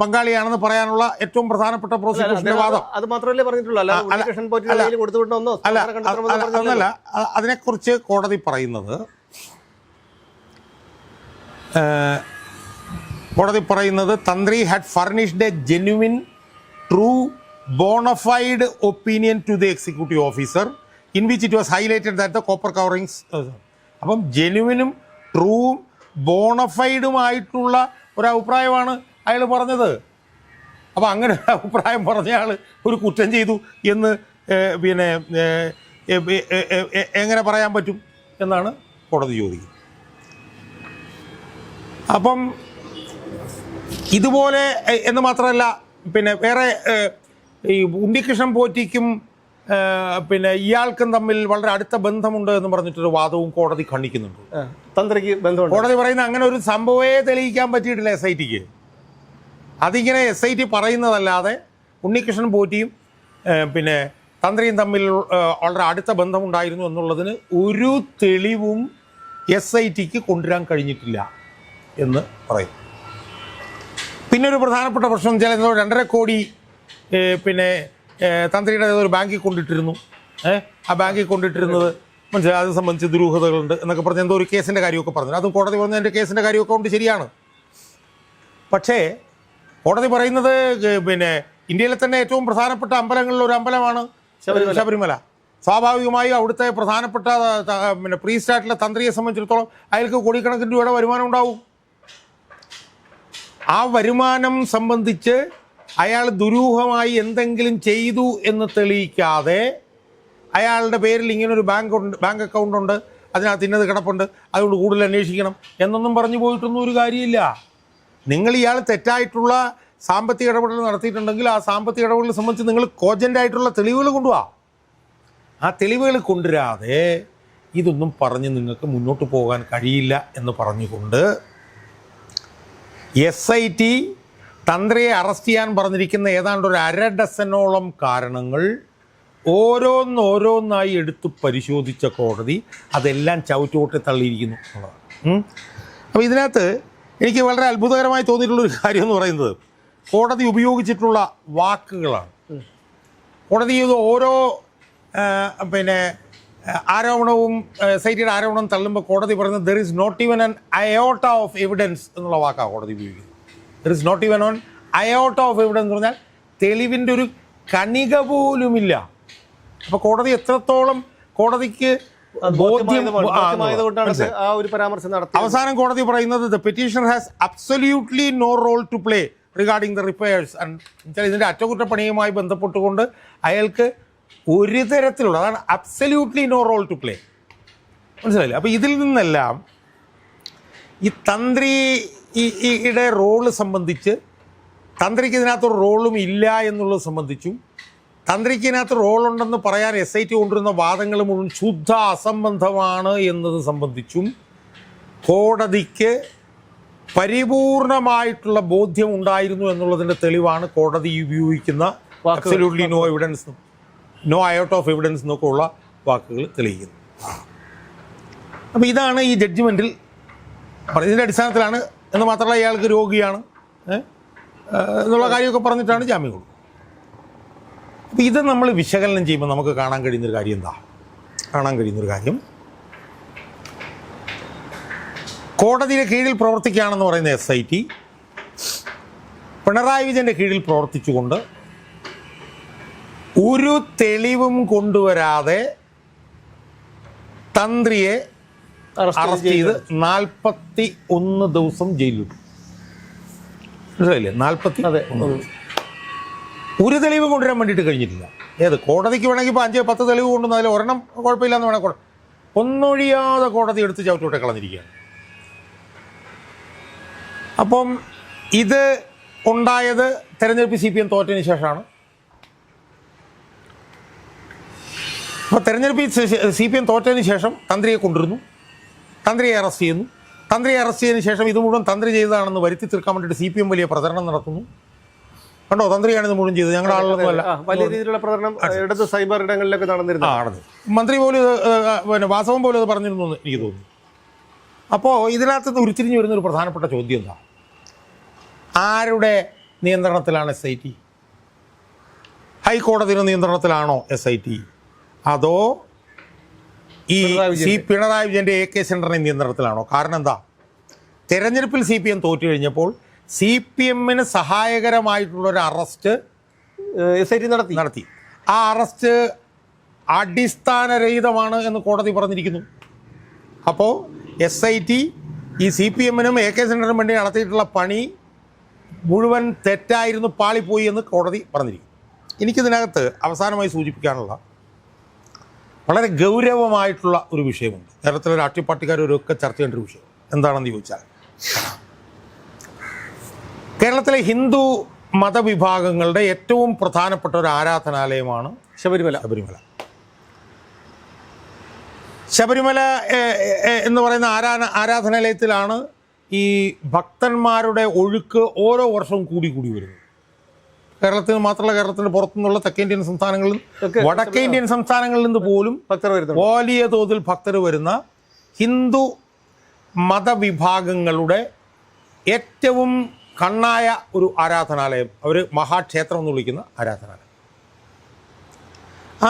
പങ്കാളിയാണെന്ന് പറയാനുള്ള ഏറ്റവും പ്രധാനപ്പെട്ട പ്രോസിക്യൂഷന്റെ വാദം. അത് മാത്രമല്ലേ പറഞ്ഞിട്ടുള്ളൂ. അല്ല അതിനെക്കുറിച്ച് കോടതി പോറ്റി അല്ല. കയ്യിൽ കൊടുത്തുവിട്ടൊന്നോ അല്ല സ്വർണം കണ്ടെത്തണമെന്നോ അല്ല, പറഞ്ഞില്ലല്ലോ. അതല്ല അ- അതിനെക്കുറിച്ച് കോടതി പറയുന്നത് ഏഹ്, കോടതി പറയുന്നത് tantri had furnished a genuine true bona fide opinion to the executive officer in which it was highlighted that the copper coverings അപ്പം ജെന്യുവിനും ട്രൂവും ബോണഫൈഡുമായിട്ടുള്ള ഒരു അഭിപ്രായമാണ് അയാൾ പറഞ്ഞത്. അപ്പോൾ അങ്ങനെ ഒരു അഭിപ്രായം പറഞ്ഞയാൾ ഒരു കുറ്റം ചെയ്തു എന്ന് പിന്നെ എങ്ങനെ പറയാൻ പറ്റും എന്നാണ് കോടതി ചോദിക്കുന്നത്. അപ്പം ഇതുപോലെ എന്ന് മാത്രമല്ല പിന്നെ വേറെ ഈ ഉണ്ണികൃഷ്ണൻ പോറ്റിക്കും പിന്നെ ഇയാൾക്കും തമ്മിൽ വളരെ അടുത്ത ബന്ധമുണ്ട് എന്ന് പറഞ്ഞിട്ടൊരു വാദവും കോടതി ഖണ്ഡിക്കുന്നുണ്ട്. തന്ത്രിക്ക് ബന്ധം കോടതി പറയുന്ന അങ്ങനെ ഒരു സംഭവമേ തെളിയിക്കാൻ പറ്റിയിട്ടില്ല എസ് ഐ ടിക്ക് അതിങ്ങനെ എസ് ഐ ടി പറയുന്നതല്ലാതെ ഉണ്ണികൃഷ്ണൻ പോറ്റിയും പിന്നെ തന്ത്രിയും തമ്മിൽ വളരെ അടുത്ത ബന്ധമുണ്ടായിരുന്നു എന്നുള്ളതിന് ഒരു തെളിവും എസ് ഐ ടിക്ക് കൊണ്ടുവരാൻ കഴിഞ്ഞിട്ടില്ല. എന്ന് പറയും. പിന്നെ ഒരു പ്രധാനപ്പെട്ട പ്രശ്നം വെച്ചാൽ എന്തോ രണ്ടര കോടി പിന്നെ തന്ത്രിയുടെ ഒരു ബാങ്കിൽ കൊണ്ടിട്ടിരുന്നു. ഏഹ് ആ ബാങ്കിൽ കൊണ്ടിട്ടിരുന്നത് മനസ്സിലായി? അത് സംബന്ധിച്ച് ദുരൂഹതകളുണ്ട് എന്നൊക്കെ പറഞ്ഞ് എന്തോ ഒരു കേസിന്റെ കാര്യമൊക്കെ പറഞ്ഞു. അതും കോടതി പറഞ്ഞ എന്റെ കേസിന്റെ കാര്യമൊക്കെ കൊണ്ട് ശരിയാണ്. പക്ഷേ കോടതി പറയുന്നത് പിന്നെ ഇന്ത്യയിലെ തന്നെ ഏറ്റവും പ്രധാനപ്പെട്ട അമ്പലങ്ങളിൽ ഒരു അമ്പലമാണ് ശബരിമല. സ്വാഭാവികമായും അവിടുത്തെ പ്രധാനപ്പെട്ട പിന്നെ പ്രീസ്റ്റായിട്ടുള്ള തന്ത്രിയെ സംബന്ധിച്ചിടത്തോളം അയാൾക്ക് കോടിക്കണക്കിന് രൂപയുടെ വരുമാനം ഉണ്ടാവും. ആ വരുമാനം സംബന്ധിച്ച് അയാൾ ദുരൂഹമായി എന്തെങ്കിലും ചെയ്തു എന്ന് തെളിയിക്കാതെ അയാളുടെ പേരിൽ ഇങ്ങനൊരു ബാങ്ക് ഉണ്ട് ബാങ്ക് അക്കൗണ്ട് ഉണ്ട് അതിനകത്ത് ഇന്നത് കിടപ്പുണ്ട് അതുകൊണ്ട് കൂടുതൽ അന്വേഷിക്കണം എന്നൊന്നും പറഞ്ഞു പോയിട്ടൊന്നും ഒരു കാര്യമില്ല. നിങ്ങൾ ഇയാൾ തെറ്റായിട്ടുള്ള സാമ്പത്തിക ഇടപെടൽ നടത്തിയിട്ടുണ്ടെങ്കിൽ ആ സാമ്പത്തിക ഇടപെടൽ സംബന്ധിച്ച് നിങ്ങൾ കോജന്റ് ആയിട്ടുള്ള തെളിവുകൾ കൊണ്ടുപോവാ ആ തെളിവുകൾ കൊണ്ടുവരാതെ ഇതൊന്നും പറഞ്ഞ് നിങ്ങൾക്ക് മുന്നോട്ട് പോകാൻ കഴിയില്ല എന്ന് പറഞ്ഞുകൊണ്ട് എസ് ഐ ടി തന്ത്രിയെ അറസ്റ്റ് ചെയ്യാൻ പറഞ്ഞിരിക്കുന്ന ഏതാണ്ട് ഒരു അര ഡസനോളം കാരണങ്ങൾ ഓരോന്നോരോന്നായി എടുത്തു പരിശോധിച്ച കോടതി അതെല്ലാം ചവിറ്റുകൊട്ടി തള്ളിയിരിക്കുന്നു എന്നുള്ളതാണ്. അപ്പോൾ ഇതിനകത്ത് എനിക്ക് വളരെ അത്ഭുതകരമായി തോന്നിയിട്ടുള്ളൊരു കാര്യം എന്ന് പറയുന്നത് കോടതി ഉപയോഗിച്ചിട്ടുള്ള വാക്കുകളാണ്. കോടതി ഇത് ഓരോ പിന്നെ ആരോപണവും എസ് ഐ ടിയുടെ ആരോപണം തള്ളുമ്പോൾ കോടതി പറയുന്നത് there is not even an iota of evidence എന്നുള്ള വാക്കാണ് കോടതി ഉപയോഗിക്കുന്നത്. There is not even an iota of evidence എന്ന് പറഞ്ഞാൽ തെളിവിന്റെ ഒരു കണിക പോലുമില്ല. അപ്പോൾ കോടതി എത്രത്തോളം കോടതിക്ക് അവസാനം കോടതി പറയുന്നത് the petitioner has absolutely no role to play regarding the repairs and ഇതിന്റെ അറ്റകുറ്റപ്പണിയുമായി ബന്ധപ്പെട്ടുകൊണ്ട് അയാൾക്ക് ഒരു തരത്തിലുള്ള അതാണ് absolutely no role to play മനസ്സിലായില്ലേ? അപ്പോൾ ഇതിൽ നിന്നെല്ലാം ഈ തന്ത്രി ഈ- ഈ- യുടെ റോൾ സംബന്ധിച്ച് തന്ത്രിക്ക് ഇതിനകത്തൊരു റോളും ഇല്ല എന്നുള്ളത് സംബന്ധിച്ചും തന്ത്രിക്ക് ഇതിനകത്ത് റോളുണ്ടെന്ന് പറയാൻ എസ് ഐ ടി കൊണ്ടുവരുന്ന വാദങ്ങൾ മുഴുവൻ ശുദ്ധ അസംബന്ധമാണ് എന്നത് സംബന്ധിച്ചും കോടതിക്ക് പരിപൂർണമായിട്ടുള്ള ബോധ്യം ഉണ്ടായിരുന്നു എന്നുള്ളതിന്റെ തെളിവാണ് കോടതി ഉപയോഗിക്കുന്ന. Absolutely no evidence no out of evidence എന്നൊക്കെ ഉള്ള വാക്കുകൾ തെളിയിക്കുന്നു. അപ്പോൾ ഇതാണ് ഈ ജഡ്ജ്മെന്റിൽ ഇതിന്റെ അടിസ്ഥാനത്തിലാണ് എന്ന് മാത്രമല്ല ഇയാൾക്ക് രോഗിയാണ് എന്നുള്ള കാര്യമൊക്കെ പറഞ്ഞിട്ടാണ് ജാമ്യം കൊടുക്കുന്നത്. അപ്പോൾ ഇത് നമ്മൾ വിശകലനം ചെയ്യുമ്പോൾ നമുക്ക് കാണാൻ കഴിയുന്നൊരു കാര്യം എന്താ? കാണാൻ കഴിയുന്നൊരു കാര്യം കോടതിയുടെ കീഴിൽ പ്രവർത്തിക്കുകയാണെന്ന് പറയുന്ന എസ് ഐ ടി പിണറായി വിജയന്റെ കീഴിൽ പ്രവർത്തിച്ചുകൊണ്ട് ഒരു തെളിവും കൊണ്ടുവരാതെ തന്ത്രിയെ അറസ്റ്റ് ചെയ്ത് നാൽപ്പത്തി ഒന്ന് ദിവസം ജയിലിൽ മനസ്സിലായില്ലേ? നാൽപ്പത്തി ഒരു തെളിവ് കൊണ്ടുവരാൻ വേണ്ടിയിട്ട് കഴിഞ്ഞിട്ടില്ല. ഏത്? കോടതിക്ക് വേണമെങ്കിൽ ഇപ്പോൾ അഞ്ച് പത്ത് തെളിവ് കൊണ്ടുവന്ന അതിൽ ഒരെണ്ണം കുഴപ്പമില്ലാന്ന് വേണേൽ കോടതി ഒന്നൊഴിയാതെ കോടതി എടുത്ത് ചവിട്ടോട്ടെ കളഞ്ഞിരിക്കുകയാണ്. അപ്പം ഇത് ഉണ്ടായത് തെരഞ്ഞെടുപ്പ് സി പി എം തോറ്റതിന് ശേഷമാണ്. അപ്പോൾ തെരഞ്ഞെടുപ്പിൽ സി പി എം തോറ്റതിന് ശേഷം തന്ത്രിയെ കൊണ്ടുവരുന്നു. തന്ത്രിയെ അറസ്റ്റ് ചെയ്യുന്നു. തന്ത്രിയെ അറസ്റ്റ് ചെയ്തതിന് ശേഷം ഇത് മുഴുവൻ തന്ത്രി ചെയ്തതാണെന്ന് വരുത്തി തീർക്കാൻ വേണ്ടിയിട്ട് സി പി എം വലിയ പ്രചരണം നടത്തുന്നു. കണ്ടോ? തന്ത്രിയാണ് ഇത് മുഴുവൻ ചെയ്തത്. ഞങ്ങളുടെ ആളൊന്നുമല്ല ആ, വലിയ രീതിയിലുള്ള പ്രചരണം ഇടത് സൈബർ ഇടങ്ങളിലൊക്കെ നടന്നിരുന്നു ആണത് മന്ത്രി പോലും ഇത് പിന്നെ വാസവൻ പോലും ഇത് പറഞ്ഞിരുന്നു എന്ന് എനിക്ക് തോന്നുന്നു. അപ്പോൾ ഇതിനകത്ത് ഉരുത്തിരിഞ്ഞ് വരുന്ന ഒരു പ്രധാനപ്പെട്ട ചോദ്യം എന്താ? ആരുടെ നിയന്ത്രണത്തിലാണ് എസ് ഐ ടി ഹൈക്കോടതിയുടെ നിയന്ത്രണത്തിലാണോ എസ് ഐ ടി അതോ ഈ സി പിണറായി വിജയന്റെ എ കെ സെന്ററിന്റെ നിയന്ത്രണത്തിലാണോ? കാരണം എന്താ? തെരഞ്ഞെടുപ്പിൽ സി പി എം തോറ്റു കഴിഞ്ഞപ്പോൾ സി പി എമ്മിന് സഹായകരമായിട്ടുള്ള ഒരു അറസ്റ്റ് എസ് ഐ ടി നടത്തി. നടത്തി. ആ അറസ്റ്റ് അടിസ്ഥാനരഹിതമാണ് എന്ന് കോടതി പറഞ്ഞിരിക്കുന്നു. അപ്പോൾ എസ് ഐ ടി ഈ സി പി എമ്മിനും എ കെ സെന്ററിനും വേണ്ടി നടത്തിയിട്ടുള്ള പണി മുഴുവൻ തെറ്റായിരുന്നു പാളിപ്പോയി എന്ന് കോടതി പറഞ്ഞിരിക്കുന്നു. എനിക്കിതിനകത്ത് അവസാനമായി സൂചിപ്പിക്കാനുള്ള വളരെ ഗൗരവമായിട്ടുള്ള ഒരു വിഷയമുണ്ട്. കേരളത്തിലെ രാഷ്ട്രീയ പാർട്ടിക്കാരൊക്കെ ചർച്ച ചെയ്യേണ്ട ഒരു വിഷയം. എന്താണെന്ന് ചോദിച്ചാൽ കേരളത്തിലെ ഹിന്ദു മതവിഭാഗങ്ങളുടെ ഏറ്റവും പ്രധാനപ്പെട്ട ഒരു ആരാധനാലയമാണ് ശബരിമല. ശബരിമല. ശബരിമല എന്ന് പറയുന്ന ആരാധന ആരാധനാലയത്തിലാണ് ഈ ഭക്തന്മാരുടെ ഒഴുക്ക് ഓരോ വർഷവും കൂടി കൂടി വരുന്നത്. കേരളത്തിൽ നിന്ന് മാത്രമല്ല കേരളത്തിന് പുറത്തുനിന്നുള്ള തെക്കേ ഇന്ത്യൻ സംസ്ഥാനങ്ങളിൽ വടക്കേ ഇന്ത്യൻ സംസ്ഥാനങ്ങളിൽ നിന്ന് പോലും ഭക്തർ വരുന്നത് വലിയ തോതിൽ ഭക്തർ വരുന്ന ഹിന്ദു മതവിഭാഗങ്ങളുടെ ഏറ്റവും കണ്ണായ ഒരു ആരാധനാലയം. അവർ മഹാക്ഷേത്രം എന്ന് വിളിക്കുന്ന ആരാധനാലയം.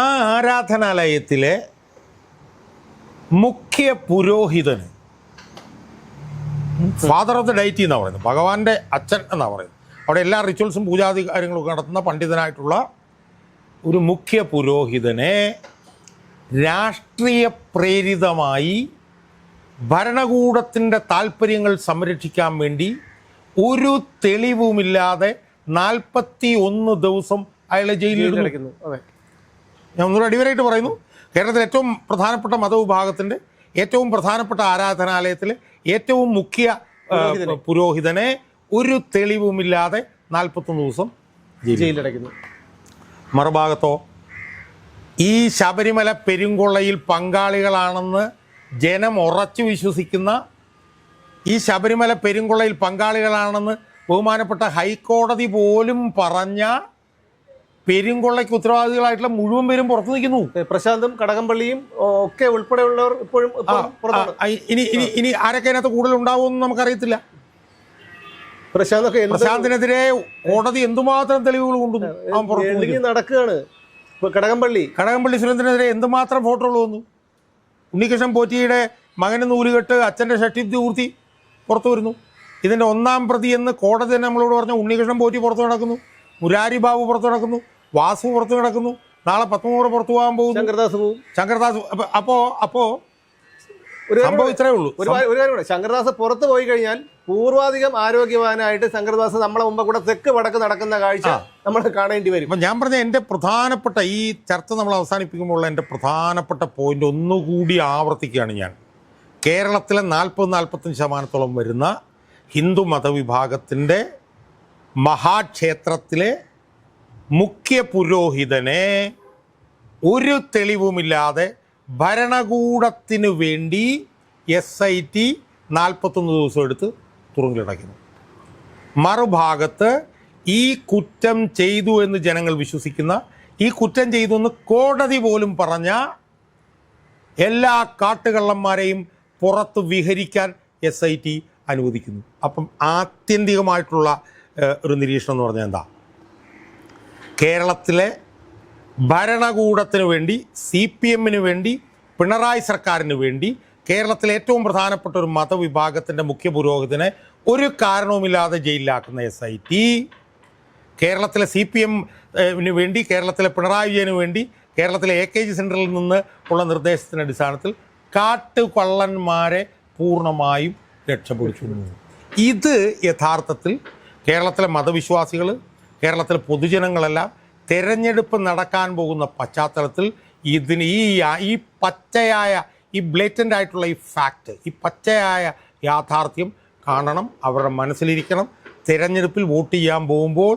ആ ആരാധനാലയത്തിലെ മുഖ്യ പുരോഹിതന് ഫാദർ ഓഫ് ദ ഡൈറ്റി എന്നാണ് പറയുന്നത് ഭഗവാന്റെ അച്ഛൻ എന്നാണ് പറയുന്നത്. അവിടെ എല്ലാ റിച്വൽസും പൂജാതി കാര്യങ്ങളൊക്കെ നടത്തുന്ന പണ്ഡിതനായിട്ടുള്ള ഒരു മുഖ്യ പുരോഹിതനെ രാഷ്ട്രീയ പ്രേരിതമായി ഭരണകൂടത്തിന്റെ താല്പര്യങ്ങൾ സംരക്ഷിക്കാൻ വേണ്ടി ഒരു തെളിവുമില്ലാതെ നാൽപ്പത്തി ഒന്ന് ദിവസം അയാളെ ജയിലിൽ കിടക്കുന്നു ഞാൻ ഒന്നുകൂടെ അടിവരായിട്ട് പറയുന്നു. കേരളത്തിലെ ഏറ്റവും പ്രധാനപ്പെട്ട മതവിഭാഗത്തിന്റെ ഏറ്റവും പ്രധാനപ്പെട്ട ആരാധനാലയത്തിലെ ഏറ്റവും മുഖ്യ പുരോഹിതനെ. ഒരു തെളിവുമില്ലാതെ നാൽപ്പത്തൊന്ന് ദിവസം ജയിലടയ്ക്കുന്നു മറുഭാഗത്തോ ഈ ശബരിമല പെരുങ്കൊള്ളയിൽ പങ്കാളികളാണെന്ന് ജനം ഉറച്ചു വിശ്വസിക്കുന്ന ഈ ശബരിമല പെരുങ്കൊള്ളയിൽ പങ്കാളികളാണെന്ന് ബഹുമാനപ്പെട്ട ഹൈക്കോടതി പോലും പറഞ്ഞ പെരുങ്കൊള്ളയ്ക്ക് ഉത്തരവാദികളായിട്ടുള്ള മുഴുവൻ പേരും പുറത്തു നിൽക്കുന്നു. പ്രശാന്തും കടകംപള്ളിയും ഒക്കെ ഉൾപ്പെടെയുള്ളവർ ഇപ്പോഴും ഇനി ഇനി ഇനി ആരൊക്കെ അതിനകത്ത് കൂടുതൽ ഉണ്ടാവുമെന്ന് നമുക്കറിയത്തില്ല. പ്രശാന്തൊക്കെ പ്രശാന്തിനെതിരെ കോടതി എന്തുമാത്രം തെളിവുകൾ കൊണ്ടു. നടക്കുകയാണ്. ഇപ്പൊ കടകംപള്ളി. കടകംപള്ളി സുരേന്ദ്രനെതിരെ എന്തുമാത്രം ഫോട്ടോകൾ വന്നു? ഉണ്ണികൃഷ്ണൻ പോറ്റിയുടെ മകന് നൂലുകെട്ട് അച്ഛന്റെ ഷട്ടിബ്ദി ഊർത്തി പുറത്തു വരുന്നു. ഇതിന്റെ ഒന്നാം പ്രതി എന്ന് കോടതി തന്നെ നമ്മളോട് പറഞ്ഞു ഉണ്ണികൃഷ്ണൻ പോറ്റി പുറത്തു നടക്കുന്നു. മുരാരി ബാബു പുറത്തു നടക്കുന്നു. വാസു പുറത്തു നടക്കുന്നു. നാളെ പത്മൂറ് പുറത്തു പോകാൻ പോകുന്നു. ശങ്കർദാസ് പോകും ശങ്കർദാസ് അപ്പോൾ അപ്പോൾ അപ്പോ ഒരു ഉള്ളൂ. ഒരു ഒരു കാര്യം കൂടെ. ശങ്കർദാസ് പുറത്തു പോയി കഴിഞ്ഞാൽ പൂർവാധികം ആരോഗ്യവാനായിട്ട് ശങ്കർദാസ് നമ്മളെ മുമ്പ് കൂടെ തെക്ക് വടക്ക് നടക്കുന്ന കാഴ്ച നമ്മൾ കാണേണ്ടി വരും. അപ്പം ഞാൻ പറഞ്ഞ എന്റെ പ്രധാനപ്പെട്ട ഈ ചർച്ച നമ്മൾ അവസാനിപ്പിക്കുമ്പോൾ ഉള്ള എന്റെ പ്രധാനപ്പെട്ട പോയിന്റ് ഒന്നുകൂടി ആവർത്തിക്കുകയാണ് ഞാൻ. കേരളത്തിലെ നാൽപ്പത് നാൽപ്പത്തഞ്ച് ശതമാനത്തോളം വരുന്ന ഹിന്ദു മതവിഭാഗത്തിന്റെ മഹാക്ഷേത്രത്തിലെ മുഖ്യ പുരോഹിതനെ ഒരു തെളിവുമില്ലാതെ ഭരണകൂടത്തിന് വേണ്ടി എസ് ഐ ടി നാൽപ്പത്തൊന്ന് ദിവസം എടുത്ത് തുറങ്കിലടയ്ക്കുന്നു മറുഭാഗത്ത് ഈ കുറ്റം ചെയ്തു എന്ന് ജനങ്ങൾ വിശ്വസിക്കുന്ന ഈ കുറ്റം ചെയ്തു എന്ന് കോടതി പോലും പറഞ്ഞ എല്ലാ കാട്ടുകള്ളന്മാരെയും പുറത്ത് വിഹരിക്കാൻ എസ് ഐ ടി അനുവദിക്കുന്നു. അപ്പം ആത്യന്തികമായിട്ടുള്ള ഒരു നിരീക്ഷണം എന്ന് പറഞ്ഞാൽ എന്താ? കേരളത്തിലെ ഭരണകൂടത്തിന് വേണ്ടി സി പി എമ്മിന് വേണ്ടി പിണറായി സർക്കാരിന് വേണ്ടി കേരളത്തിലെ ഏറ്റവും പ്രധാനപ്പെട്ട ഒരു മതവിഭാഗത്തിന്റെ മുഖ്യ പുരോഹിതനെ ഒരു കാരണവുമില്ലാതെ ജയിലിലാക്കുന്ന എസ് ഐ ടി കേരളത്തിലെ സി പി എമ്മിന് വേണ്ടി കേരളത്തിലെ പിണറായി വിജയന് വേണ്ടി കേരളത്തിലെ എ കെ ജി സെന്ററിൽ നിന്ന് ഉള്ള നിർദ്ദേശത്തിന്റെ അടിസ്ഥാനത്തിൽ കാട്ടുകള്ളന്മാരെ പൂർണമായും രക്ഷപ്പെടുത്തുന്നു ഇത് യഥാർത്ഥത്തിൽ കേരളത്തിലെ മതവിശ്വാസികൾ കേരളത്തിലെ പൊതുജനങ്ങളെല്ലാം തെരഞ്ഞെടുപ്പ് നടക്കാൻ പോകുന്ന പശ്ചാത്തലത്തിൽ ഇതിന് ഈ ഈ പച്ചയായ ഈ ബ്ലേറ്റന്റ് ആയിട്ടുള്ള ഈ ഫാക്റ്റ് ഈ പച്ചയായ യാഥാർത്ഥ്യം കാണണം അവരുടെ മനസ്സിലിരിക്കണം. തിരഞ്ഞെടുപ്പിൽ വോട്ട് ചെയ്യാൻ പോകുമ്പോൾ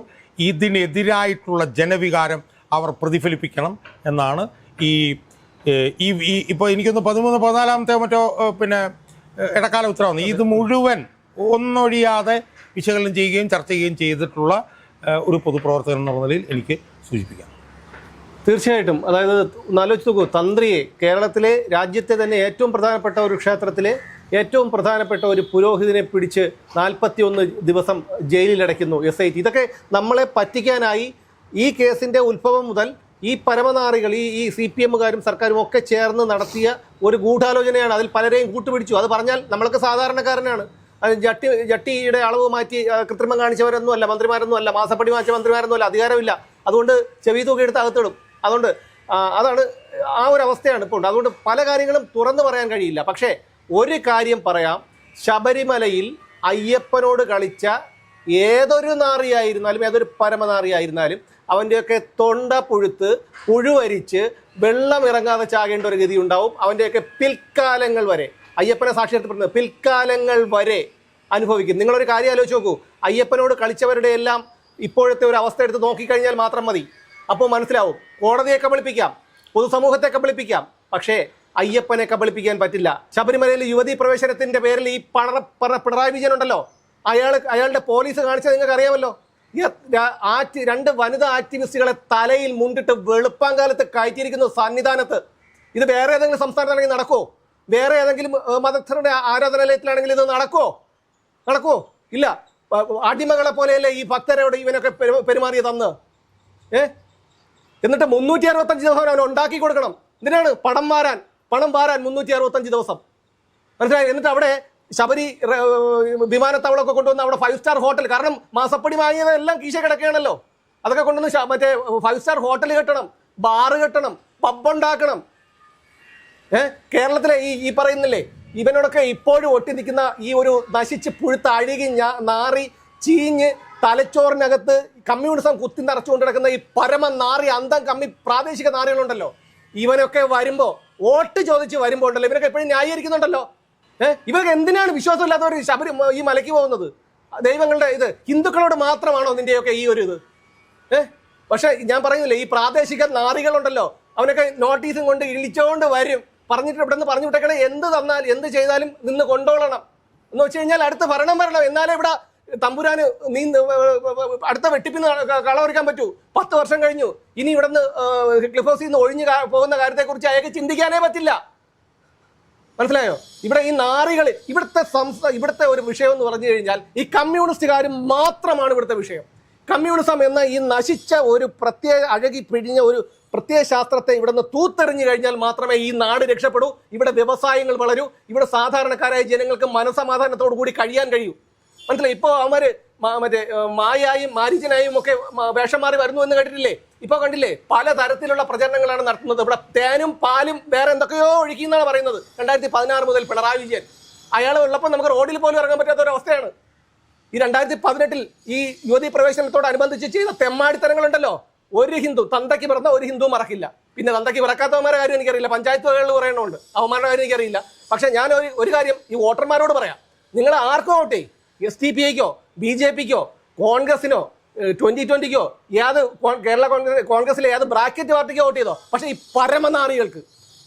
ഇതിനെതിരായിട്ടുള്ള ജനവികാരം അവർ പ്രതിഫലിപ്പിക്കണം എന്നാണ് ഈ ഈ ഇപ്പോൾ എനിക്കൊന്ന് പതിമൂന്ന് പതിനാലാമത്തെ മറ്റോ പിന്നെ ഇടക്കാല ഉത്തരവാണ്. ഇത് മുഴുവൻ ഒന്നൊഴിയാതെ വിശകലനം ചെയ്യുകയും ചർച്ച ചെയ്യുകയും ചെയ്തിട്ടുള്ള ഒരു പൊതുപ്രവർത്തകൻ എന്നുള്ള നിലയിൽ എനിക്ക് സൂചിപ്പിക്കാം. തീർച്ചയായിട്ടും അതായത് ഒന്ന് നോക്കൂ തന്ത്രിയെ കേരളത്തിലെ രാജ്യത്തെ തന്നെ ഏറ്റവും പ്രധാനപ്പെട്ട ഒരു ക്ഷേത്രത്തിലെ ഏറ്റവും പ്രധാനപ്പെട്ട ഒരു പുരോഹിതനെ പിടിച്ച് നാൽപ്പത്തി ഒന്ന് ദിവസം ജയിലിലടയ്ക്കുന്നു എസ് ഐ ടി. ഇതൊക്കെ നമ്മളെ പറ്റിക്കാനായി ഈ കേസിന്റെ ഉത്ഭവം മുതൽ ഈ പരമനാറികൾ ഈ ഈ സി പി എമ്മുകാരും സർക്കാരും ഒക്കെ ചേർന്ന് നടത്തിയ ഒരു ഗൂഢാലോചനയാണ്. അതിൽ പലരെയും കൂട്ടുപിടിച്ചു. അത് പറഞ്ഞാൽ നമ്മളൊക്കെ സാധാരണക്കാരനാണ്. ജട്ടി ജട്ടിയുടെ അളവ് മാറ്റി കൃത്രിമം കാണിച്ചവരൊന്നും അല്ല മന്ത്രിമാരൊന്നും അല്ല മാസപ്പടി മാറ്റിയ മന്ത്രിമാരൊന്നും അല്ല അധികാരമില്ല. അതുകൊണ്ട് ചെവി തൂക്കി എടുത്ത് അകത്തിടും. അതുകൊണ്ട് അതാണ് ആ ഒരു അവസ്ഥയാണ് ഇപ്പോൾ ഉണ്ട്. അതുകൊണ്ട് പല കാര്യങ്ങളും തുറന്നു പറയാൻ കഴിയില്ല. പക്ഷേ ഒരു കാര്യം പറയാം. ശബരിമലയിൽ അയ്യപ്പനോട് കളിച്ച ഏതൊരു നാറിയായിരുന്നാലും ഏതൊരു പരമനാറിയായിരുന്നാലും അവന്റെയൊക്കെ തൊണ്ട പുഴുത്ത് പുഴുവരിച്ച് വെള്ളം ഇറങ്ങാതെ ചാകേണ്ട ഒരു ഗതി ഉണ്ടാവും. അവന്റെയൊക്കെ പിൽക്കാലങ്ങൾ വരെ അയ്യപ്പനെ സാക്ഷ്യപ്പെടുന്നത് പിൽക്കാലങ്ങൾ വരെ അനുഭവിക്കും. നിങ്ങളൊരു കാര്യം ആലോചിച്ച് നോക്കൂ. അയ്യപ്പനോട് കളിച്ചവരുടെ എല്ലാം ഇപ്പോഴത്തെ ഒരു അവസ്ഥ എടുത്ത് നോക്കിക്കഴിഞ്ഞാൽ മാത്രം മതി. അപ്പോൾ മനസ്സിലാവും. കോടതിയെ കബളിപ്പിക്കാം പൊതുസമൂഹത്തെ കബളിപ്പിക്കാം പക്ഷേ അയ്യപ്പനെ കബളിപ്പിക്കാൻ പറ്റില്ല. ശബരിമലയിൽ യുവതി പ്രവേശനത്തിന്റെ പേരിൽ ഈ പണ പണ പിണറായി വിജയൻ ഉണ്ടല്ലോ. അയാൾ അയാളുടെ പോലീസ് കാണിച്ചത് നിങ്ങൾക്ക് അറിയാമല്ലോ. ആറ്റി രണ്ട് വനിതാ ആക്ടിവിസ്റ്റുകളെ തലയിൽ മുണ്ടിട്ട് വെളുപ്പാങ്കാലത്ത് കയറ്റിയിരിക്കുന്ന സന്നിധാനത്ത്. ഇത് വേറെ ഏതെങ്കിലും സംസ്ഥാനത്താണെങ്കിൽ നടക്കുമോ വേറെ ഏതെങ്കിലും മതസ്ഥരുടെ ആരാധനാലയത്തിലാണെങ്കിൽ ഇത് നടക്കുമോ നടക്കുമോ ഇല്ല. അടിമകളെ പോലെയല്ലേ ഈ ഭക്തരോട് ഇവനൊക്കെ പെരുമാറിയതന്ന് പെരുമാറിയത് ഏ? എന്നിട്ട് മുന്നൂറ്റി അറുപത്തഞ്ച് ദിവസം അവൻ ഉണ്ടാക്കി കൊടുക്കണം. എന്തിനാണ്? പണം വാരാൻ. പണം വാരാൻ മുന്നൂറ്റി അറുപത്തഞ്ച് ദിവസം. മനസ്സിലായി? എന്നിട്ട് അവിടെ ശബരി വിമാനത്താവളമൊക്കെ കൊണ്ടുവന്ന് അവിടെ ഫൈവ് സ്റ്റാർ ഹോട്ടൽ കാരണം മാസപ്പടി വാങ്ങിയതെല്ലാം കീശ കിടക്കുകയാണല്ലോ. അതൊക്കെ കൊണ്ടുവന്ന് മറ്റേ ഫൈവ് സ്റ്റാർ ഹോട്ടൽ കെട്ടണം ബാറ് കെട്ടണം പബ്ബുണ്ടാക്കണം ഏഹ് കേരളത്തിലെ ഈ ഈ പറയുന്നില്ലേ? ഇവനോടൊക്കെ ഇപ്പോഴും ഒട്ടി നിൽക്കുന്ന ഈ ഒരു നശിച്ച് പുഴുത്ത് അഴുകി നാറി ചീഞ്ഞ് തലച്ചോറിനകത്ത് കമ്മ്യൂണിസം കുത്തി നിറച്ചുകൊണ്ട് കിടക്കുന്ന ഈ പരമ നാറി അന്തം കമ്മി പ്രാദേശിക നാറികളുണ്ടല്ലോ. ഇവനൊക്കെ വരുമ്പോൾ വോട്ട് ചോദിച്ച് വരുമ്പോൾ ഉണ്ടല്ലോ. ഇവരൊക്കെ എപ്പോഴും ന്യായീകരിക്കുന്നുണ്ടല്ലോ. ഏഹ് ഇവർക്ക് എന്തിനാണ് വിശ്വാസമില്ലാത്തവർ ശബരി ഈ മലയ്ക്ക് പോകുന്നത്? ദൈവങ്ങളുടെ ഇത് ഹിന്ദുക്കളോട് മാത്രമാണോ നിന്റെയൊക്കെ ഈ ഒരു ഇത്? ഏഹ് പക്ഷെ ഞാൻ പറയുന്നില്ലേ ഈ പ്രാദേശിക നാറികളുണ്ടല്ലോ. അവനൊക്കെ നോട്ടീസും കൊണ്ട് ഇളിച്ചോണ്ട് വരും. പറഞ്ഞിട്ട് ഇവിടെ നിന്ന് പറഞ്ഞു വിട്ടേക്കണേ. എന്ത് തന്നാൽ എന്ത് ചെയ്താലും നിന്ന് കൊണ്ടോളണം. എന്ന് വെച്ച് കഴിഞ്ഞാൽ അടുത്ത ഭരണം വരണം. എന്നാലേ ഇവിടെ തമ്പുരാന് നീ അടുത്ത വെട്ടിപ്പിന്ന് കളവറിക്കാൻ പറ്റൂ. പത്ത് വർഷം കഴിഞ്ഞു. ഇനി ഇവിടെ നിന്ന് ഹൗസിൽ നിന്ന് ഒഴിഞ്ഞു പോകുന്ന കാര്യത്തെക്കുറിച്ച് അയാൾക്ക് ചിന്തിക്കാനേ പറ്റില്ല. മനസ്സിലായോ? ഇവിടെ ഈ നാറികൾ ഇവിടുത്തെ സംസ്ഥ ഇവിടുത്തെ ഒരു വിഷയം എന്ന് പറഞ്ഞു കഴിഞ്ഞാൽ ഈ കമ്മ്യൂണിസ്റ്റുകാരും മാത്രമാണ് ഇവിടുത്തെ വിഷയം. കമ്മ്യൂണിസം എന്ന ഈ നശിച്ച ഒരു പ്രത്യേക അഴകി പിഴിഞ്ഞ ഒരു പ്രത്യേക ശാസ്ത്രത്തെ ഇവിടെ നിന്ന് തൂത്തെറിഞ്ഞു കഴിഞ്ഞാൽ മാത്രമേ ഈ നാട് രക്ഷപ്പെടൂ. ഇവിടെ വ്യവസായങ്ങൾ വളരൂ. ഇവിടെ സാധാരണക്കാരായ ജനങ്ങൾക്ക് മനസമാധാനത്തോടു കൂടി കഴിയാൻ കഴിയൂ. മനസ്സിലായി? ഇപ്പോൾ അവർ മറ്റേ മായായും മാരിജനായും ഒക്കെ വേഷം മാറി വരുന്നു എന്ന് കേട്ടിട്ടില്ലേ? ഇപ്പൊ കണ്ടില്ലേ? പല തരത്തിലുള്ള പ്രചരണങ്ങളാണ് നടത്തുന്നത്. ഇവിടെ തേനും പാലും വേറെ എന്തൊക്കെയോ ഒഴുക്കി എന്നാണ് പറയുന്നത്. രണ്ടായിരത്തി പതിനാറ് മുതൽ പിണറായി വിജയൻ. അയാൾ ഉള്ളപ്പോൾ നമുക്ക് റോഡിൽ പോലും ഇറങ്ങാൻ പറ്റാത്ത ഒരു അവസ്ഥയാണ്. ഈ രണ്ടായിരത്തി പതിനെട്ടിൽ ഈ യുവതി പ്രവേശനത്തോടനുബന്ധിച്ച് ചെയ്ത തെമ്മാടിത്തരങ്ങളുണ്ടല്ലോ. ഒരു ഹിന്ദു തന്തയ്ക്ക് പിറന്ന ഒരു ഹിന്ദു മറക്കില്ല. പിന്നെ തന്തയ്ക്ക് പിറക്കാത്തവന്മാരുടെ കാര്യം എനിക്കറിയില്ല. പഞ്ചായത്ത് വകകളിൽ പറയണമുണ്ട് അവന്മാരുടെ കാര്യം എനിക്കറിയില്ല. പക്ഷേ ഞാൻ ഒരു ഒരു കാര്യം ഈ വോട്ടർമാരോട് പറയാം. നിങ്ങൾ ആർക്കും ആവട്ടെ എസ് ടി പി ഐക്കോ ബി ജെ പിക്കോ കോൺഗ്രസിനോ ട്വന്റി ട്വന്റിക്കോ ഏത് കേരള കോൺഗ്രസ് കോൺഗ്രസിലെ ഏത് ബ്രാക്കറ്റ് പാർട്ടിക്കോ വോട്ട് ചെയ്തോ? പക്ഷേ ഈ പരമനാണികൾക്ക്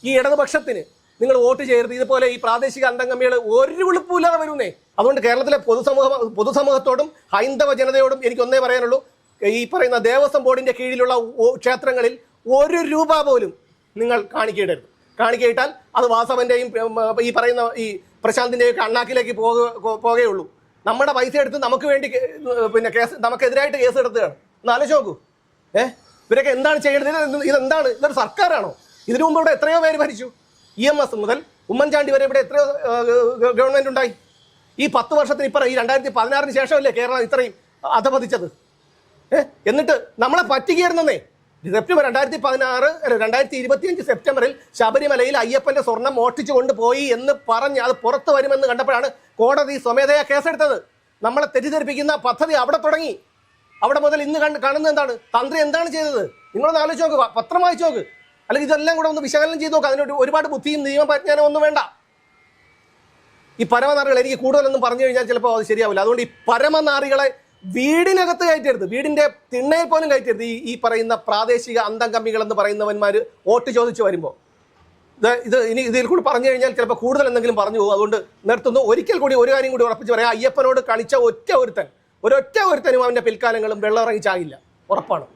ഈ ഇടതുപക്ഷത്തിന് നിങ്ങൾ വോട്ട് ചെയ്യരുത്. ഇതുപോലെ ഈ പ്രാദേശിക അന്തംഗമികൾ ഒരു വിളിപ്പൂല്ലാതെ വരുന്നേ. അതുകൊണ്ട് കേരളത്തിലെ പൊതുസമൂഹ പൊതുസമൂഹത്തോടും ഹൈന്ദവ ജനതയോടും എനിക്ക് ഒന്നേ പറയാനുള്ളൂ. ഈ പറയുന്ന ദേവസ്വം ബോർഡിന്റെ കീഴിലുള്ള ക്ഷേത്രങ്ങളിൽ ഒരു രൂപ പോലും നിങ്ങൾ കാണിക്കയിടരുത് കാണിക്കയിട്ടാൽ അത് വാസവന്റെയും ഈ പറയുന്ന ഈ പ്രശാന്തിന്റെയും ഒക്കെ അണ്ണാക്കിലേക്ക് പോക പോകുകയുള്ളൂ നമ്മുടെ പൈസ എടുത്ത് നമുക്ക് വേണ്ടി പിന്നെ കേസ് നമുക്കെതിരായിട്ട് കേസ് എടുത്തുകയാണ് ഒന്ന് നോക്കൂ. ഏഹ് ഇവരൊക്കെ എന്താണ് ചെയ്യേണ്ടത്? ഇതെന്താണ്? ഇതൊരു സർക്കാരാണോ? ഇതിനു മുമ്പ് ഇവിടെ എത്രയോ പേര് ഭരിച്ചു. ഇ എം എസ് മുതൽ ഉമ്മൻചാണ്ടി വരെ ഇവിടെ എത്രയോ ഗവൺമെന്റ് ഉണ്ടായി. ഈ പത്ത് വർഷത്തിന് ഇപ്പറ ഈ രണ്ടായിരത്തി പതിനാറിന് ശേഷമല്ലേ കേരളം ഇത്രയും അധപതിച്ചത്? എന്നിട്ട് നമ്മളെ പറ്റിക്കുകയായിരുന്നേ സെപ്റ്റംബർ രണ്ടായിരത്തി പതിനാറ് രണ്ടായിരത്തി ഇരുപത്തിയഞ്ച് സെപ്റ്റംബറിൽ ശബരിമലയിൽ അയ്യപ്പന്റെ സ്വർണം മോഷ്ടിച്ചു കൊണ്ടുപോയി എന്ന് പറഞ്ഞ് അത് പുറത്തു വരുമെന്ന് കണ്ടപ്പോഴാണ് കോടതി സ്വമേധയാ കേസെടുത്തത്. നമ്മളെ തെറ്റിദ്ധരിപ്പിക്കുന്ന പദ്ധതി അവിടെ തുടങ്ങി. അവിടെ മുതൽ ഇന്ന് കാണുന്നത് എന്താണ്? തന്ത്രി എന്താണ് ചെയ്തത്? നിങ്ങളൊന്ന് ആലോചിച്ച് നോക്ക് പത്രം വായിച്ചു നോക്ക്. അല്ലെങ്കിൽ ഇതെല്ലാം കൂടെ ഒന്ന് വിശകലനം ചെയ്ത് നോക്ക്. അതിനൊരു ഒരുപാട് ബുദ്ധിയും നിയമപരിജ്ഞാനം ഒന്നും വേണ്ട. ഈ പരമനാറികൾ എനിക്ക് കൂടുതലൊന്നും പറഞ്ഞു കഴിഞ്ഞാൽ ചിലപ്പോൾ അത് ശരിയാവില്ല. അതുകൊണ്ട് ഈ പരമനാറികളെ വീടിനകത്ത് കയറ്റരുത്. വീടിന്റെ തിണ്ണയിൽ പോലും കയറ്റരുത്. ഈ ഈ പറയുന്ന പ്രാദേശിക അന്തംകമ്മികൾ എന്ന് പറയുന്നവന്മാർ വോട്ട് ചോദിച്ചു വരുമ്പോൾ ഇത് ഇത് ഇനി ഇതിൽ കൂടി പറഞ്ഞു കഴിഞ്ഞാൽ ചിലപ്പോൾ കൂടുതൽ എന്തെങ്കിലും പറഞ്ഞു പോകും. അതുകൊണ്ട് നിർത്തുന്നു. ഒരിക്കൽ കൂടി ഒരു കാര്യം കൂടി ഉറപ്പിച്ച് പറയാം. അയ്യപ്പനോട് കളിച്ച ഒറ്റ ഒരുത്തൻ ഒരൊറ്റ ഒരുത്തനും അവന്റെ പിൽക്കാലങ്ങളും വെള്ളം ഇറങ്ങി ചാകില്ല. ഉറപ്പാണ്.